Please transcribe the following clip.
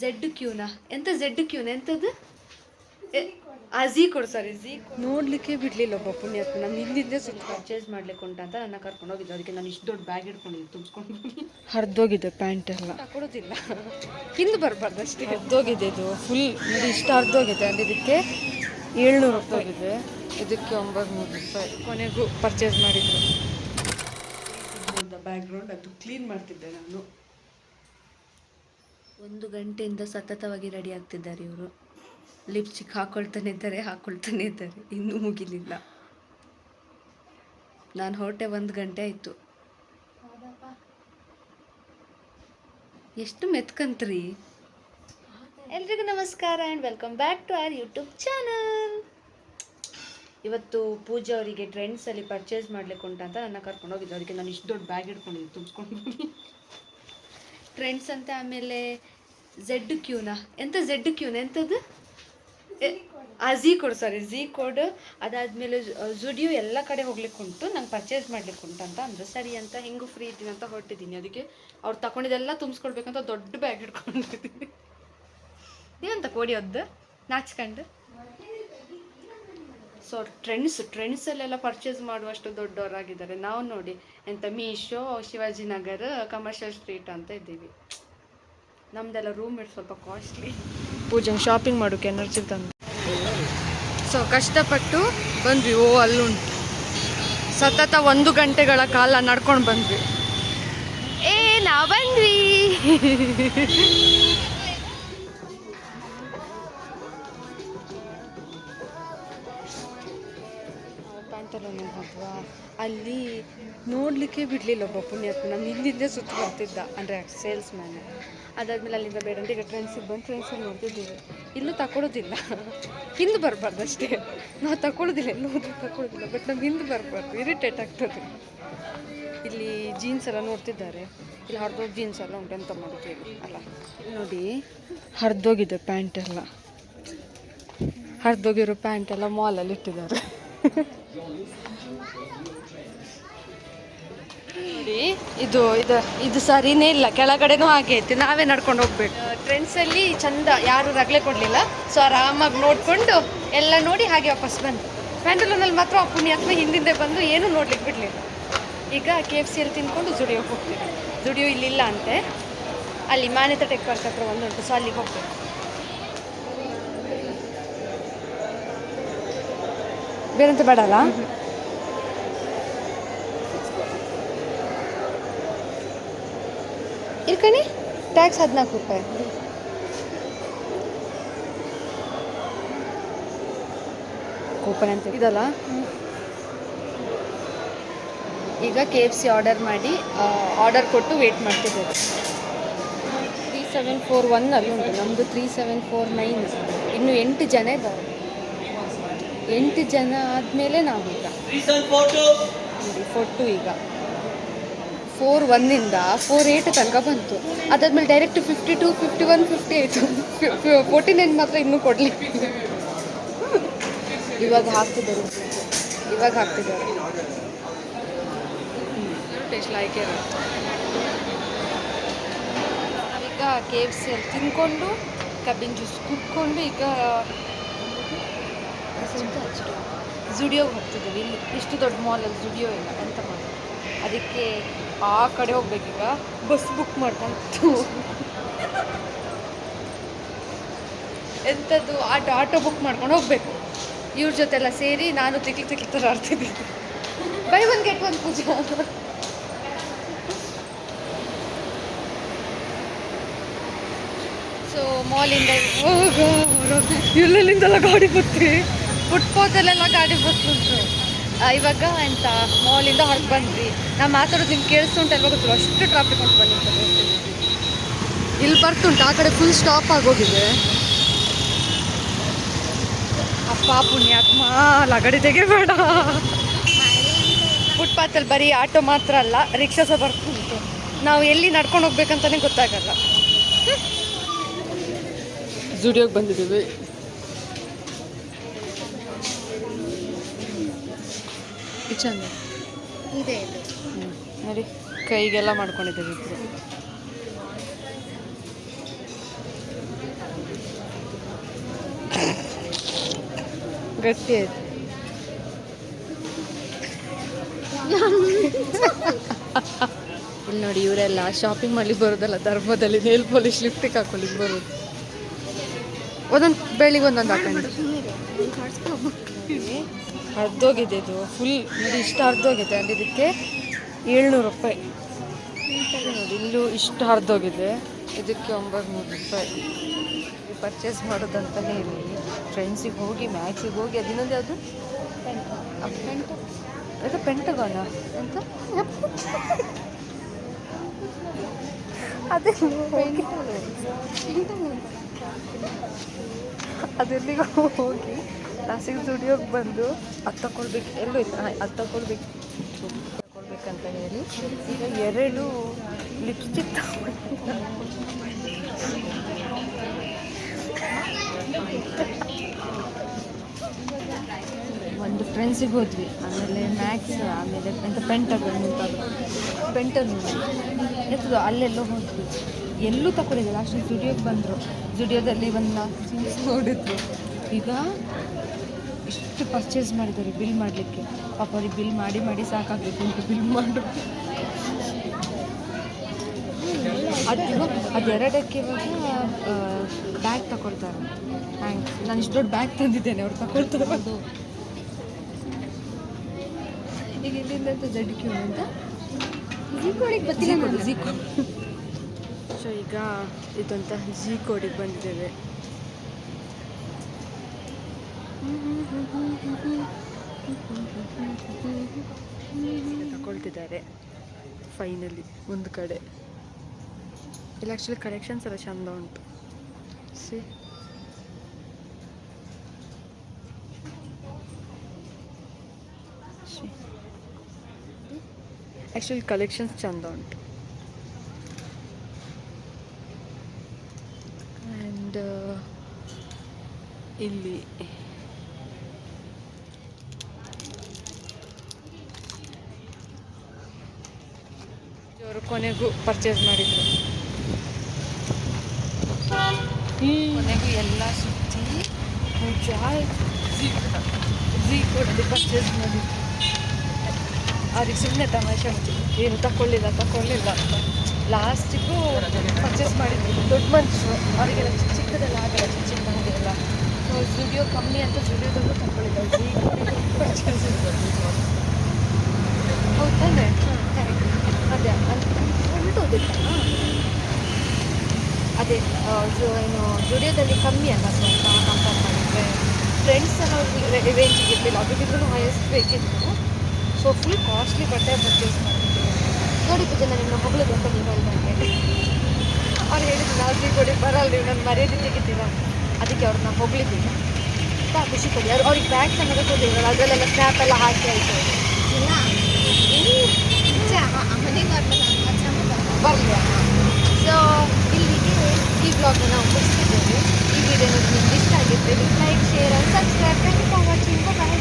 Z ಕ್ಯೂನ ಎಂತ Z ಕ್ಯೂನ ಎಂತದ್ದು ಆ Zee ಕೊಡು ಸಾರಿ ಝೀ ನೋಡ್ಲಿಕ್ಕೆ ಬಿಡ್ಲಿಲ್ಲ ಒಬ್ಬ ಪುಣ್ಯಾತ್ಮ. ನಾನು ಹಿಂದಿಂದೆ ಸುತ್ತ ಪರ್ಚೇಸ್ ಮಾಡ್ಲಿಕ್ಕೆ ಉಂಟ ಅಂತ ನನ್ನ ಕರ್ಕೊಂಡು ಹೋಗಿದ್ದೆ. ಅದಕ್ಕೆ ನಾನು ಇಷ್ಟು ದೊಡ್ಡ ಬ್ಯಾಗ್ ಹಿಡ್ಕೊಂಡಿದ್ದೆ ತುಂಬಿಸ್ಕೊಂಡು ಹರಿದೋಗಿದೆ ಪ್ಯಾಂಟ್ ಎಲ್ಲ. ಕೊಡೋದಿಲ್ಲ. ಹಿಂದೆ ಬರಬಾರ್ದು ಅಷ್ಟೇ. ಹರಿದೋಗಿದೆ ಇದು. ಫುಲ್ ಇದು ಇಷ್ಟು ಹರಿದೋಗಿದೆ. ಅಂದರೆ ಇದಕ್ಕೆ ಏಳ್ನೂರು ರೂಪಾಯಿ ಇದೆ ಇದಕ್ಕೆ ಒಂಬೈನೂರು ರೂಪಾಯಿ. ಕೊನೆಗೂ ಪರ್ಚೇಸ್ ಮಾಡಿದ್ರು. ಬ್ಯಾಗ್ರೌಂಡ್ ಅದು ಕ್ಲೀನ್ ಮಾಡ್ತಿದ್ದೆ ನಾನು. ಒಂದು ಗಂಟೆಯಿಂದ ಸತತವಾಗಿ ರೆಡಿ ಆಗ್ತಿದ್ದಾರೆ ಇವರು. ಲಿಪ್ಸ್ಟಿಕ್ ಹಾಕೊಳ್ತಾನೆ ಇದ್ದಾರೆ ಹಾಕೊಳ್ತಾನೆ ಇದ್ದಾರೆ. ಇನ್ನೂ ಮುಗಿಲಿಲ್ಲ. ನಾನು ಹೊರಟೆ ಒಂದು ಗಂಟೆ ಆಯಿತು. ಎಷ್ಟು ಮೆತ್ಕಂತ್ರಿ. ಎಲ್ರಿಗೂ ನಮಸ್ಕಾರ and welcome back to our YouTube channel ಇವತ್ತು ಪೂಜಾ ಅವರಿಗೆ ಟ್ರೆಂಡ್ಸಲ್ಲಿ ಪರ್ಚೇಸ್ ಮಾಡ್ಲಿಕ್ಕೆ ಉಂಟಂತ ನನ್ನ ಕರ್ಕೊಂಡು ಹೋಗಿದ್ದೆ ಅದಕ್ಕೆ ನಾನು ಇಷ್ಟು ದೊಡ್ಡ ಬ್ಯಾಗ್ ಹಿಡ್ಕೊಂಡಿದ್ದೆ ತುಂಬಿಕೊಂಡು ಟ್ರೆಂಡ್ಸ್ ಅಂತ ಆಮೇಲೆ ಝೆಡ್ ಕ್ಯೂನ? ಎಂತ ಝೆಡ್ ಕ್ಯೂನ? ಎಂಥದ್ದು ಆ Z code sorry Z code ಅದಾದಮೇಲೆ ಜುಡಿಯೋ ಎಲ್ಲ ಕಡೆ ಹೋಗ್ಲಿಕ್ಕೆ ಉಂಟು. ನಂಗೆ ಪರ್ಚೇಸ್ ಮಾಡ್ಲಿಕ್ಕೆ ಉಂಟು ಅಂತ ಅಂದ್ರೆ. ಸರಿ ಅಂತ ಹೆಂಗೂ ಫ್ರೀ ಇದ್ದೀನಿ ಅಂತ ಹೊರಟಿದ್ದೀನಿ. ಅದಕ್ಕೆ ಅವ್ರು ತಗೊಂಡಿದ್ದೆಲ್ಲ ತುಂಬಿಸ್ಕೊಳ್ಬೇಕಂತ ದೊಡ್ಡ ಬ್ಯಾಗ್ ಹಿಡ್ಕೊಂಡಿದ್ದೀನಿ. ಏನಂತ ಕೋಡಿ ಒದ್ದು ನಾಚ್ಕೊಂಡು? ಸೊ ಟ್ರೆಂಡ್ಸ್ ಟ್ರೆಂಡ್ಸಲ್ಲೆಲ್ಲ ಪರ್ಚೇಸ್ ಮಾಡುವಷ್ಟು ದೊಡ್ಡವರಾಗಿದ್ದಾರೆ. ನಾವು ನೋಡಿ ಎಂತ ಮೀಶೋ ಶಿವಾಜಿನಗರ ಕಮರ್ಷಿಯಲ್ ಸ್ಟ್ರೀಟ್ ಅಂತ ಇದ್ದೀವಿ. ನಮ್ದೆಲ್ಲ ರೂಮ್ ಇಟ್ಟು ಸ್ವಲ್ಪ ಕಾಸ್ಟ್ಲಿ ಪೂಜೆ ಶಾಪಿಂಗ್ ಮಾಡೋಕೆ ಎನರ್ಜಿ ತಂದು. ಸೊ ಕಷ್ಟಪಟ್ಟು ಬಂದ್ವಿ. ಓ ಅಲ್ಲುಂಟು. ಸತತ ಒಂದು ಗಂಟೆಗಳ ಕಾಲ ನಡ್ಕೊಂಡು ಬಂದ್ವಿ. ಏ ನಾ ಬಂದ್ವಿ. ಅಲ್ಲಿ ನೋಡಲಿಕ್ಕೆ ಬಿಡಲಿಲ್ಲ ಒಬ್ಬ ಪುಣ್ಯಾತ್ಮ. ನಮ್ಮ ಹಿಂದಿಂದೆ ಸುತ್ತ ಬರ್ತಿದ್ದ, ಅಂದರೆ ಸೇಲ್ಸ್ ಮ್ಯಾನ್ ಅದಾದ್ಮೇಲೆ ಅಲ್ಲಿಂದ ಬೇಡ ಅಂತ ಈಗ ಟ್ರೆಂಡ್ಸಿಗೆ ಬಂದು ಟ್ರೆಂಡ್ಸಲ್ಲಿ ನೋಡ್ತಿದ್ದೀವಿ. ಇಲ್ಲೂ ತಗೊಳ್ಳೋದಿಲ್ಲ ಹಿಂದೆ ಬರಬಾರ್ದು ಅಷ್ಟೇ. ನಾವು ತಗೊಳ್ಳೋದಿಲ್ಲ ಎಲ್ಲೂ ತಗೊಳ್ಳೋದಿಲ್ಲ ಬಟ್ ನಮ್ಗೆ ಹಿಂದೆ ಬರಬಾರ್ದು ಇರಿಟೇಟ್ ಆಗ್ತದೆ. ಇಲ್ಲಿ ಜೀನ್ಸ್ ಎಲ್ಲ ನೋಡ್ತಿದ್ದಾರೆ. ಇಲ್ಲಿ ಹರಿದೋಗಿ ಜೀನ್ಸ್ ಎಲ್ಲ ಉಂಟು ಅಂತ ಮಾಡ್ತೀವಿ ಅಲ್ಲ. ನೋಡಿ, ಹರಿದೋಗಿದೆ ಪ್ಯಾಂಟ್ ಎಲ್ಲ. ಹರಿದೋಗಿರೋ ಪ್ಯಾಂಟ್ ಎಲ್ಲ ಮಾಲಲ್ಲಿ ಇಟ್ಟಿದ್ದಾರೆ. ನೋಡಿ ಇದು ಇದು ಇದು ಸರಿನೇ ಇಲ್ಲ. ಕೆಳಗಡೆನೂ ಹಾಗೆ ಐತಿ. ನಾವೇ ನಡ್ಕೊಂಡು ಹೋಗ್ಬೇಕು. ಟ್ರೆಂಡ್ಸಲ್ಲಿ ಚಂದ ಯಾರು ರಗಳೆ ಕೊಡಲಿಲ್ಲ. ಸೊ ಆರಾಮಾಗಿ ನೋಡಿಕೊಂಡು ಎಲ್ಲ ನೋಡಿ ಹಾಗೆ ವಾಪಸ್ ಬಂದು ಪ್ಯಾಂಡಲೂನಲ್ಲಿ ಮಾತ್ರ ಆ ಅಥವಾ ಹಿಂದಿಂದೆ ಬಂದು ಏನೂ ನೋಡ್ಲಿಕ್ಕೆ ಬಿಡಲಿಲ್ಲ. ಈಗ ಕೆ ಎಫ್ ಸಿಯಲ್ಲಿ ತಿನ್ಕೊಂಡು ಜುಡಿಯೋಗೆ ಹೋಗ್ತೀವಿ ಜುಡಿಯೋ ಇಲ್ಲಿಲ್ಲ ಅಂತೆ. ಅಲ್ಲಿ ಮಾನ್ಯತ ಟೆಕ್ ಪಾರ್ಕ್ ಹತ್ರ ಒಂದು ಉಂಟು. ಸೊ ಅಲ್ಲಿಗೆ ಹೋಗ್ಬೇಕು. ಬೇರೆಂತ ಬೇಡಲ್ಲ? ಇರ್ಕಣಿ ಟ್ಯಾಕ್ಸ್ ಹದಿನಾಲ್ಕು ರೂಪಾಯಿ. ಕೂಪನ್ ಅಂತ ಇದಲ್ಲ? ಈಗ ಕೆ ಎಫ್ ಸಿ ಆರ್ಡರ್ ಮಾಡಿ ಆರ್ಡರ್ ಕೊಟ್ಟು ವೇಟ್ ಮಾಡ್ತಿದ್ದೇವೆ. ತ್ರೀ ಸೆವೆನ್ ಫೋರ್ ಒನ್ ಅಲ್ಲಿ ಉಂಟು ನಮ್ಮದು ತ್ರೀ ಸೆವೆನ್ ಫೋರ್ ನೈನ್ ಇನ್ನು ಎಂಟು ಜನ ಇದ್ದಾರೆ. ಎಂಟು ಜನ ಆದಮೇಲೆ ನಾವು ಈಗ ಫೋರ್ ಫೋರ್ ಈಗ. ಫೋರ್ ಒನ್ನಿಂದ ಫೋರ್ ಏಟ್ ತನಕ ಬಂತು. ಅದಾದ್ಮೇಲೆ direct fifty two fifty one fifty eight forty nine ಮಾತ್ರ ಇನ್ನೂ ಕೊಡಲಿ ಇವಾಗ ಹಾಕ್ತಿದ್ದಾರೆ. ಇವಾಗ ಹಾಕ್ತಿದ್ದಾರೆ. ಟೇಸ್ಟ್ ಲೈಕ್ ಈಗ ಕೆ ಎಫ್ ಸಿ ಅಲ್ಲಿ ತಿನ್ಕೊಂಡು ಕಬ್ಬಿನ ಜ್ಯೂಸ್ ಕುಟ್ಕೊಂಡು ಈಗ ಜುಡಿಯೋಗೆ ಹೋಗ್ತಿದ್ದೀವಿ ಇಲ್ಲಿ. ಇಷ್ಟು ದೊಡ್ಡ ಮಾಲಲ್ಲಿ ಜುಡಿಯೋ ಇಲ್ಲ. ಎಂತ ಮಾಡೋದು? ಅದಕ್ಕೆ ಆ ಕಡೆ ಹೋಗ್ಬೇಕೀಗ ಬಸ್ ಬುಕ್ ಮಾಡ್ಕೊಂಡು ಎಂಥದ್ದು ಆಟೋ ಆಟೋ ಬುಕ್ ಮಾಡ್ಕೊಂಡು ಹೋಗ್ಬೇಕು. ಇವ್ರ ಜೊತೆಲ್ಲ ಸೇರಿ ನಾನು ತಿಕ್ಲಿ ತಿಕ್ಲಿ ಥರ ಆಡ್ತಿದ್ದೀನಿ buy one get one Pooja. So ಮಾಲಿಂದ ಎಲ್ಲೆಲ್ಲಿಂದೆಲ್ಲ ಗಾಡಿ ಬರ್ತೀವಿ ಫುಟ್ಪಾತಲ್ಲೆಲ್ಲ ಗಾಡಿ ಬರ್ತಿದ್ರು ಆ, ಇವಾಗ ಎಂತ ಮಾಲಿಂದ ಹೊರಗೆ ಬಂದ್ವಿ. ನಾವು ಮಾತಾಡೋದು ನಿಮ್ಗೆ ಕೇಳಿಸ್ತುಂಟಲ್ವ ಗೊತ್ತಿಲ್ಲ ಅಷ್ಟು ಟ್ರಾಫಿಕ್ ಉಂಟು ಬಂದಿರ್ತದೆ ಇಲ್ಲಿ ಬರ್ತುಂಟು ಆ ಕಡೆ ಫುಲ್ ಸ್ಟಾಪ್ ಆಗೋಗಿದೆ. ಅಪ್ಪ ಪುಣ್ಯಾತ್ಮ ಲಗಡಿ ತೆಗಿಬೇಡ. ಫುಟ್ಪಾತಲ್ಲಿ ಬರೀ ಆಟೋ ಮಾತ್ರ ಅಲ್ಲ ರಿಕ್ಷಾ ಸಹ ಬರ್ತುಂಟು. ನಾವು ಎಲ್ಲಿ ನಡ್ಕೊಂಡು ಹೋಗ್ಬೇಕಂತಾನೆ ಗೊತ್ತಾಗಲ್ಲ. ಜುಡಿಯೋಗೆ ಬಂದಿದ್ದೀವಿ. ಕಿಚನ್. ಇದೆ ನೋಡಿ ಕೈಗೆಲ್ಲ ಮಾಡ್ಕೊಂಡಿದ್ದೀವಿ ಇಬ್ಬರು ಗಟ್ಟಿ ಆಯ್ತು. ಇಲ್ಲಿ ನೋಡಿ ಇವರೆಲ್ಲ ಶಾಪಿಂಗ್ ಮಾಡ್ಲಿಕ್ಕೆ ಬರೋದಲ್ಲ ಧರ್ಮದಲ್ಲಿ ನೇಲ್ ಪಾಲಿಶ್ ಲಿಫ್ಟಿಗೆ ಹಾಕೊಳ್ಳಿಕ್ಕೆ ಬರೋದು. ಒಂದೊಂದು ಬೆಳಿಗ್ಗೆ ಒಂದೊಂದು ಹಾಕೊಂಡು. ಅರ್ಧೋಗಿದೆ ಇದು. ಫುಲ್ ನೋಡಿ ಇಷ್ಟು ಅರ್ಧೋಗಿದೆ ಅಂದರೆ ಇದಕ್ಕೆ ಏಳ್ನೂರು ರೂಪಾಯಿ. ನೋಡಿ ಇಲ್ಲೂ ಇಷ್ಟು ಹರಿದೋಗಿದೆ. ಇದಕ್ಕೆ ಒಂಬೈನೂರು ರೂಪಾಯಿ. ಪರ್ಚೇಸ್ ಮಾಡೋದಂತಲೇ ಇರಲಿ. ಫ್ರೆಂಡ್ಸಿಗೆ ಹೋಗಿ ಮ್ಯಾಚಿಗೆ ಹೋಗಿ ಅದಿನ್ನೊಂದು ಯಾವುದು? ಅದು ಪೆಂಟಗೋನ ಅಂತ ಅದೇ ಅದೆಲ್ಲ ಹೋಗಿ. ಲಾಸ್ಟಿಗೆ ಸ್ಟುಡಿಯೋಗೆ ಬಂದು ಅದು ತಗೊಳ್ಬೇಕು ಹಾಂ, ಅದು ತಗೊಳ್ಬೇಕು ತಗೊಳ್ಬೇಕಂತ ಹೇಳಿ ಈಗ ಎರಡು ಲಿಪ್ಸ್ಟಿಕ್ ಒಂದು ಫ್ರೆಂಡ್ಸಿಗೆ ಹೋದ್ವಿ. ಆಮೇಲೆ ಮ್ಯಾಕ್ಸ್ ಆಮೇಲೆ ಎಂತ ಪೆಂಟರ್ ಪೆಂಟನ್ನು ಎತ್ತದು ಅಲ್ಲೆಲ್ಲೋ ಹೋದ್ವಿ. ಎಲ್ಲೂ ತಗೊಳ್ಳಿಲ್ಲ ಲಾಸ್ಟ್ ಜುಡಿಯೋಗೆ ಬಂದರು. ಜುಡಿಯೋದಲ್ಲಿ ಒಂದು ನಾಲ್ಕು ನೋಡಿದ್ರು ಈಗ ಇಷ್ಟು ಪರ್ಚೇಸ್ ಮಾಡಿದ್ದಾರೆ ಬಿಲ್ ಮಾಡಲಿಕ್ಕೆ? ಪಾಪ ಅವ್ರಿಗೆ ಬಿಲ್ ಮಾಡಿ ಮಾಡಿ ಸಾಕಾಗಬೇಕು ಅಂತ ಬಿಲ್ ಮಾಡು. ಅದು ಎರಡಕ್ಕೆ ಇವಾಗ ಬ್ಯಾಗ್ ತಗೊಳ್ತಾರೆ ಥ್ಯಾಂಕ್ಸ್ ನಾನು ಇಷ್ಟು ದೊಡ್ಡ ಬ್ಯಾಗ್ ತಂದಿದ್ದೇನೆ ಅವ್ರು ತಗೊಳ್ತಾರೆ ಈಗ ಇಲ್ಲಿಂದ ಅಂತ ಜಡ್ ಕ್ಯೂ ಅಂತ? ಜಿ ಕೋಡ್ ಸೊ ಈಗ ಇದಂತ ಜಿ ಕೋಡಿಗೆ ಬಂದಿದ್ದೇವೆ. ತಗೊಳ್ತಿದ್ದಾರೆ. ಫೈನಲಿ ಒಂದು ಕಡೆ. ಇಲ್ಲಿ ಆ್ಯಕ್ಚುಲಿ ಕಲೆಕ್ಷನ್ಸ್ ಎಲ್ಲ ಚಂದ ಉಂಟು. ಸಿ ಆ್ಯಕ್ಚುಲಿ ಕಲೆಕ್ಷನ್ಸ್ ಚಂದ ಉಂಟು. ಆ್ಯಂಡ್ ಇಲ್ಲಿ ಕೊನೆಗೂ ಪರ್ಚೇಸ್ ಮಾಡಿದ್ರು. ಕೊನೆಗೂ ಎಲ್ಲ ಸುತ್ತಿ ಪೂಜಾ ಜೀ ಕೊಡಲಿ ಪರ್ಚೇಸ್ ಮಾಡಿದ್ರು. ಅವ್ರಿಗೆ ಸುಮ್ಮನೆ ತಮಾಷೆ ಉಂಟು ಏನು ತಗೊಳ್ಳಿಲ್ಲ ತಗೊಳ್ಳಿಲ್ಲ ಅಂತ. ಲಾಸ್ಟಿಗೂ ಪರ್ಚೇಸ್ ಮಾಡಿದ್ರು. ದೊಡ್ಡ ಮನುಷ್ಯರು. ಅವರಿಗೆಲ್ಲ ಚಿಕ್ಕ ಚಿಕ್ಕದೆಲ್ಲ ಆಗಲ್ಲ, ಚಿಕ್ಕ ಚಿಕ್ಕ ಸೊ ಸ್ಟುಡಿಯೋ ಕಮ್ಮಿ ಅಂತ ಸ್ಟುಡಿಯೋದಲ್ಲೂ ತಗೊಳ್ಳಿಲ್ಲ ಜೀ ಪರ್ಚೇಸ್ ಹೌದು ತಾನೆ ಅದೇ ಅಲ್ಲಿ ಉಂಟು ಗೊತ್ತಾ ಅದೇ ಏನು ಜುಡಿಯೋದಲ್ಲಿ ಕಮ್ಮಿ ಅಲ್ಲ ಸ್ವಲ್ಪ ಕಂಪೇರ್ ಮಾಡಿದರೆ. ಫ್ರೆಂಡ್ಸ್ ಎಲ್ಲ ರೇಂಜಿಗೆ ಇರಲಿಲ್ಲ. ಅದಕ್ಕಿಂತಲೂ ಹೈಯೆಸ್ಟ್ ಬೇಕಿತ್ತು ಸೊ ಫುಲ್ ಕಾಸ್ಟ್ಲಿ ಬಟ್ಟೆ ಪರ್ಚೇಸ್ ಮಾಡಿದ್ದೆ ನೋಡಿ ಪೂಜೆ ನಾನು ನಿಮ್ಮ ಹೊಗಳದು ಅಂತ ನೀವು ಹೇಳ್ದಂಗೆ ಅವ್ರು ಹೇಳಿದ್ರು ನಾವು ಕೊಡಿ ಬರಲ್ಲ ನೀವು ನನ್ನ ಮರ್ಯಾದೆ ತೆಗಿತೀರ? ಅದಕ್ಕೆ ಅವ್ರನ್ನ ಹೊಗಳಿದ್ದೀನಿ ತುಂಬ ಖುಷಿ ಕೊಡಿ ಅವ್ರು ಅವ್ರಿಗೆ ಬ್ಯಾಗ್ ಚೆನ್ನಾಗಿ ಕೊಟ್ಟಿದ್ರು ಅದರಲ್ಲೆಲ್ಲ ಸ್ನ್ಯಾಪ್ ಎಲ್ಲ ಹಾಕಿ ಆಯಿತು. ಇಲ್ಲ. ಬರಲಿ ಸೊ ಇಲ್ಲಿಗೆ ಈ ಬ್ಲಾಗ್ನ ನಾವು ಮುಗಿಸ್ತಿದ್ದೇವೆ. ಈ ವಿಡಿಯೋ ನಿಮ್ಗೆ ಇಷ್ಟ ಆಗಿದ್ರೆ like share and subscribe thank watching bye